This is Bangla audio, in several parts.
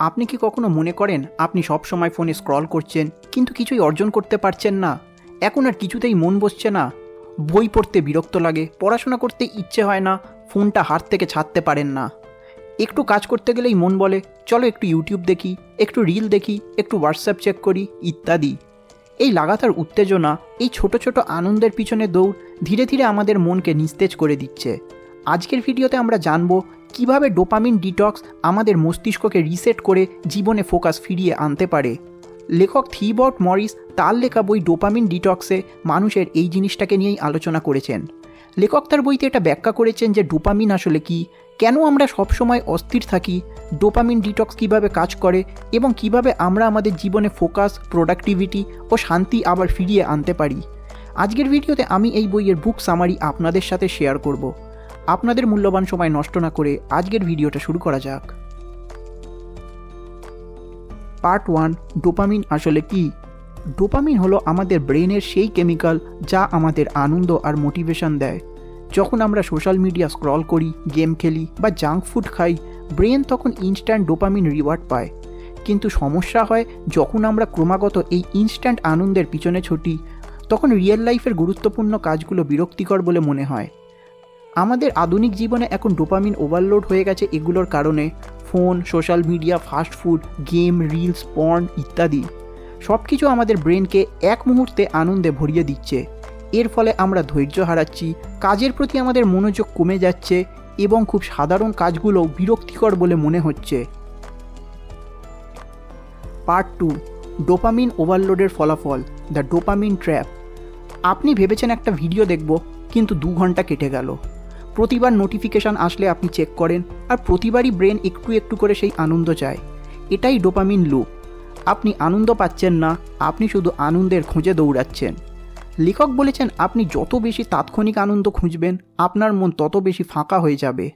আপনি কি কখনো মনে করেন আপনি সব সময় ফোনে স্ক্রল করছেন, কিন্তু কিছুই অর্জন করতে পারছেন না? এখন আর কিছুতেই মন বসছে না। বই পড়তে বিরক্ত লাগে, পড়াশোনা করতে ইচ্ছে হয় না, ফোনটা হাত থেকে ছাড়তে পারেন না। একটু কাজ করতে গেলেই মন বলে, চলো একটু ইউটিউব দেখি, একটু রিল দেখি, একটু হোয়াটসঅ্যাপ চেক করি, ইত্যাদি। এই লাগাতার উত্তেজনা, এই ছোট ছোট আনন্দের পিছনে দৌড় ধীরে ধীরে আমাদের মনকে নিস্তেজ করে দিচ্ছে। আজকের ভিডিওতে আমরা জানব কীভাবে ডোপামিন ডিটক্স আমাদের মস্তিষ্ককে রিসেট করে জীবনে ফোকাস ফিরিয়ে আনতে পারে? লেখক থিবট মরিস তার লেখা বই ডোপামিন ডিটক্সে মানুষের এই জিনিসটাকে নিয়েই আলোচনা করেছেন। লেখক তার বইতে এটা ব্যাখ্যা করেছেন যে ডোপামিন আসলে কি, কেন আমরা সবসময় অস্থির থাকি, ডোপামিন ডিটক্স কীভাবে কাজ করে এবং কীভাবে আমরা আমাদের জীবনে ফোকাস, প্রোডাক্টিভিটি ও শান্তি আবার ফিরিয়ে আনতে পারি। আজকের ভিডিওতে আমি এই বইয়ের বুক সামারি আপনাদের সাথে শেয়ার করব। আপনাদের মূল্যবান সময় নষ্ট না করে আজকের ভিডিওটা শুরু করা যাক। পার্ট ওয়ান, ডোপামিন আসলে কি? ডোপামিন হলো আমাদের ব্রেনের সেই কেমিক্যাল যা আমাদের আনন্দ আর মোটিভেশন দেয়। যখন আমরা সোশ্যাল মিডিয়া স্ক্রল করি, গেম খেলি বা জাঙ্ক ফুড খাই, ব্রেন তখন ইনস্ট্যান্ট ডোপামিন রিওয়ার্ড পায়। কিন্তু সমস্যা হয়, যখন আমরা ক্রমাগত এই ইনস্ট্যান্ট আনন্দের পিছনে ছুটি, তখন রিয়েল লাইফের গুরুত্বপূর্ণ কাজগুলো বিরক্তিকর বলে মনে হয়। আমাদের আধুনিক জীবনে এখন ডোপামিন ওভারলোড হয়ে গেছে এগুলোর কারণে। Phone, social media, fast food, game, reels, porn ইত্যাদি। সব কিছু আমাদের ব্রেনকে এক মুহূর্তে আনন্দে ভরিয়ে দিচ্ছে। এর ফলে আমরা ধৈর্য হারাচ্ছি, কাজের প্রতি আমাদের মনোযোগ কমে যাচ্ছে এবং খুব সাধারণ কাজগুলো বিরক্তিকর বলে মনে হচ্ছে। পার্ট টু, ডোপামিন ওভারলোডের ফলাফল, দ্য ডোপামিন ট্র্যাপ। আপনি ভেবেছেন একটা ভিডিও দেখব, কিন্তু দু ঘণ্টা কেটে গেল। প্রতিবার নোটিফিকেশান আসলে আপনি চেক করেন আর প্রতিবারই ব্রেন একটু একটু করে সেই আনন্দ চায়। এটাই ডোপামিন লুপ আপনি আনন্দ পাচ্ছেন না, আপনি শুধু আনন্দের খোঁজে দৌড়াচ্ছেন। লেখক বলেছেন, আপনি যত বেশি তাৎক্ষণিক আনন্দ খুঁজবেন, আপনার মন তত বেশি ফাঁকা হয়ে যাবে।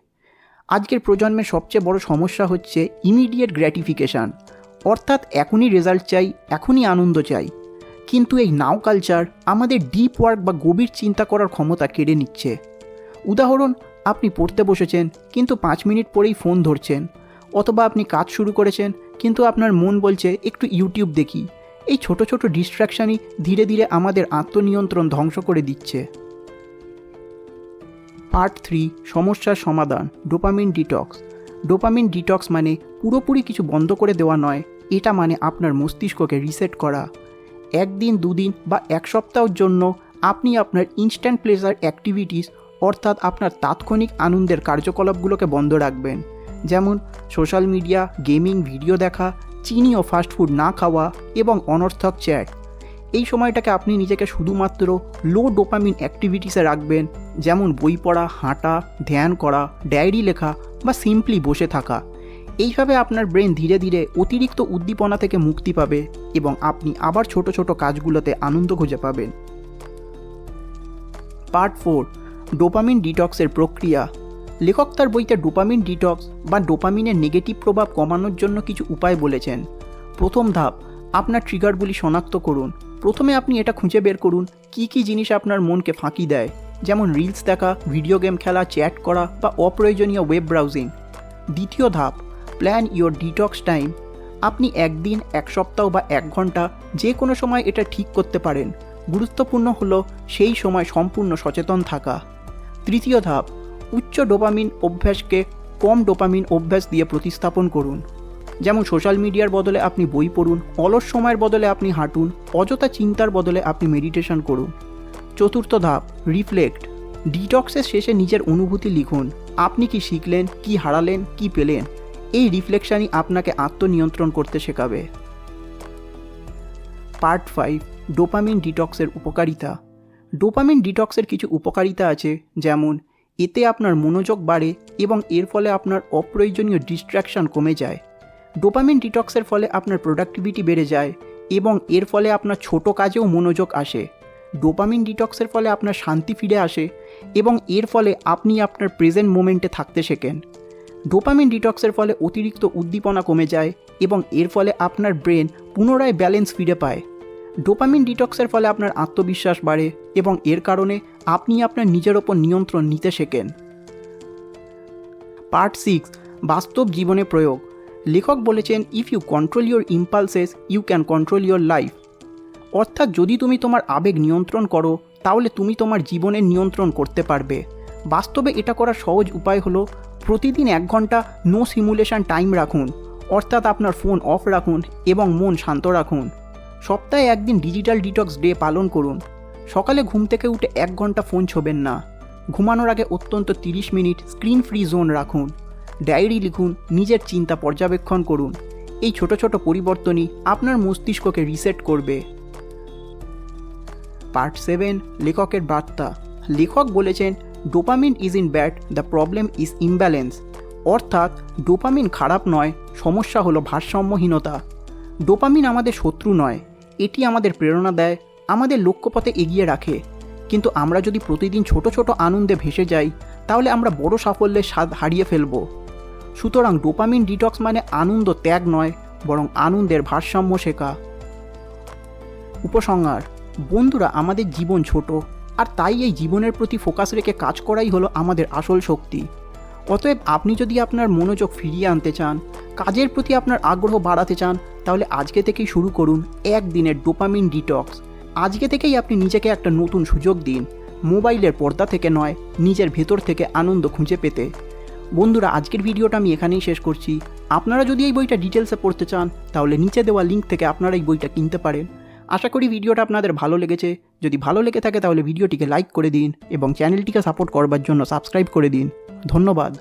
আজকের প্রজন্মের সবচেয়ে বড় সমস্যা হচ্ছে ইমিডিয়েট গ্র্যাটিফিকেশান অর্থাৎ এখনই রেজাল্ট চাই, এখনই আনন্দ চাই। কিন্তু এই নাও কালচার আমাদের ডিপ ওয়ার্ক বা গভীর চিন্তা করার ক্ষমতা কেড়ে নিচ্ছে। উদাহরণ, আপনি পড়তে বসেছেন, কিন্তু পাঁচ মিনিট পরেই ফোন ধরছেন, অথবা আপনি কাজ শুরু করেছেন, কিন্তু আপনার মন বলছে, একটু ইউটিউব দেখি। এই ছোট ছোট ডিস্ট্র্যাকশানই ধীরে ধীরে আমাদের আত্মনিয়ন্ত্রণ ধ্বংস করে দিচ্ছে। পার্ট থ্রি, সমস্যার সমাধান, ডোপামিন ডিটক্স। ডোপামিন ডিটক্স মানে পুরোপুরি কিছু বন্ধ করে দেওয়া নয়, এটা মানে আপনার মস্তিষ্ককে রিসেট করা। একদিন, দুদিন বা এক সপ্তাহের জন্য আপনি আপনার ইনস্ট্যান্ট প্লেজার অ্যাক্টিভিটিস অর্থাৎ আপনার তাৎক্ষণিক আনন্দের কার্যকলাপগুলোকে বন্ধ রাখবেন। যেমন সোশ্যাল মিডিয়া, গেমিং, ভিডিও দেখা, চিনি ও ফাস্টফুড না খাওয়া এবং অনর্থক চ্যাট। এই সময়টাকে আপনি নিজেকে শুধুমাত্র লো ডোপামিন অ্যাক্টিভিটিসে রাখবেন, যেমন বই পড়া, হাঁটা, ধ্যান করা, ডায়েরি লেখা বা সিম্পলি বসে থাকা। এইভাবে আপনার ব্রেন ধীরে ধীরে অতিরিক্ত উদ্দীপনা থেকে মুক্তি পাবে এবং আপনি আবার ছোট ছোট কাজগুলোতে আনন্দ খুঁজে পাবেন। পার্ট ফোর ডোপামিন ডিটক্সের প্রক্রিয়া। লেখক তার বইতে ডোপামিন ডিটক্স বা ডোপামিনের নেগেটিভ প্রভাব কমানোর জন্য কিছু উপায় বলেছেন। প্রথম ধাপ, আপনার ট্রিগারগুলি শনাক্ত করুন। প্রথমে আপনি এটা খুঁজে বের করুন, কি কি জিনিস আপনার মনকে ফাঁকি দেয়। যেমন রিলস দেখা, ভিডিও গেম খেলা, চ্যাট করা বা অপ্রয়োজনীয় ওয়েব ব্রাউজিং। দ্বিতীয় ধাপ, প্ল্যান ইওর ডিটক্স টাইম। আপনি একদিন, এক সপ্তাহ বা এক ঘণ্টা যে কোনো সময় এটা ঠিক করতে পারেন। গুরুত্বপূর্ণ হলো সেই সময় সম্পূর্ণ সচেতন থাকা। তৃতীয় ধাপ, উচ্চ ডোপামিন অভ্যাসকে কম ডোপামিন অভ্যাস দিয়ে প্রতিস্থাপন করুন। যেমন সোশ্যাল মিডিয়ার বদলে আপনি বই পড়ুন, অলস সময়ের বদলে আপনি হাঁটুন, অযথা চিন্তার বদলে আপনি মেডিটেশন করুন। চতুর্থ ধাপ, রিফ্লেক্ট, ডিটক্সের শেষে নিজের অনুভূতি লিখুন, আপনি কি শিখলেন, কি হারালেন, কি পেলেন? এই রিফ্লেকশানই আপনাকে আত্মনিয়ন্ত্রণ করতে শেখাবে। পার্ট ফাইভ ডোপামিন ডিটক্সের উপকারিতা। ডোপামিন ডিটক্সের কিছু উপকারিতা আছে, যেমন এতে আপনার মনোযোগ বাড়ে এবং এর ফলে আপনার অপ্রয়োজনীয় ডিস্ট্র্যাকশন কমে যায়। ডোপামিন ডিটক্সের ফলে আপনার প্রোডাক্টিভিটি বেড়ে যায় এবং এর ফলে আপনার ছোট কাজেও মনোযোগ আসে। ডোপামিন ডিটক্সের ফলে আপনার শান্তি ফিরে আসে এবং এর ফলে আপনি আপনার প্রেজেন্ট মোমেন্টে থাকতে শেখেন। ডোপামিন ডিটক্সের ফলে অতিরিক্ত উদ্দীপনা কমে যায় এবং এর ফলে আপনার ব্রেন পুনরায় ব্যালেন্স ফিরে পায়। ডোপামিন ডিটক্সের ফলে আপনার আত্মবিশ্বাস বাড়ে এবং এর কারণে আপনি আপনার নিজের ওপর নিয়ন্ত্রণ নিতে শেখেন। পার্ট সিক্স, বাস্তব জীবনে প্রয়োগ। লেখক বলেছেন if you control your impulses you can control your life অর্থাৎ যদি তুমি তোমার আবেগ নিয়ন্ত্রণ করো, তাহলে তুমি তোমার জীবনের নিয়ন্ত্রণ করতে পারবে। বাস্তবে এটা করার সহজ উপায় হলো, প্রতিদিন এক ঘণ্টা নো সিমুলেশন টাইম রাখুন। অর্থাৎ আপনার ফোন অফ রাখুন এবং মন শান্ত রাখুন। সপ্তাহে একদিন ডিজিটাল ডিটক্স ডে পালন করুন। সকালে ঘুম থেকে উঠে এক ঘণ্টা ফোন ছোবেন না। ঘুমানোর আগে অত্যন্ত তিরিশ মিনিট স্ক্রিন ফ্রি জোন রাখুন। ডায়েরি লিখুন, নিজের চিন্তা পর্যবেক্ষণ করুন। এই ছোট ছোট পরিবর্তনই আপনার মস্তিষ্ককে রিসেট করবে। পার্ট সেভেন, লেখকের বার্তা। লেখক বলেছেন dopamine isn't bad the problem is imbalance অর্থাৎ ডোপামিন খারাপ নয়, সমস্যা হলো ভারসাম্যহীনতা। ডোপামিন আমাদের শত্রু নয়। এটি আমাদের প্রেরণা দেয়, আমাদের লক্ষ্যপথে এগিয়ে রাখে। কিন্তু আমরা যদি প্রতিদিন ছোট ছোট আনন্দে ভেসে যাই, তাহলে আমরা বড় সাফল্যের স্বাদ হারিয়ে ফেলব। সুতরাং ডোপামিন ডিটক্স মানে আনন্দ ত্যাগ নয়, বরং আনন্দের ভারসাম্য শেখা। উপসংহার, বন্ধুরা আমাদের জীবন ছোট, আর তাই এই জীবনের প্রতি ফোকাস রেখে কাজ করাই হলো আমাদের আসল শক্তি। অতএব আপনি যদি আপনার মনোযোগ ফিরিয়ে আনতে চান, কাজের প্রতি আপনার আগ্রহ বাড়াতে চান, তাহলে আজকে থেকেই শুরু করুন একদিনের ডোপামিন ডিটক্স। আজকে থেকেই আপনি নিজেকে একটা নতুন সুযোগ দিন, মোবাইলের পর্দা থেকে নয়, নিজের ভেতর থেকে আনন্দ খুঁজে পেতে। বন্ধুরা, আজকের ভিডিওটা আমি এখানেই শেষ করছি। আপনারা যদি এই বইটা ডিটেলসে পড়তে চান, তাহলে নিচে দেওয়া লিঙ্ক থেকে আপনারা এই বইটা কিনতে পারেন। আশা করি ভিডিওটা আপনাদের ভালো লেগেছে। যদি ভালো লেগে থাকে, তাহলে ভিডিওটিকে লাইক করে দিন এবং চ্যানেলটিকে সাপোর্ট করবার জন্য সাবস্ক্রাইব করে দিন। ধন্যবাদ।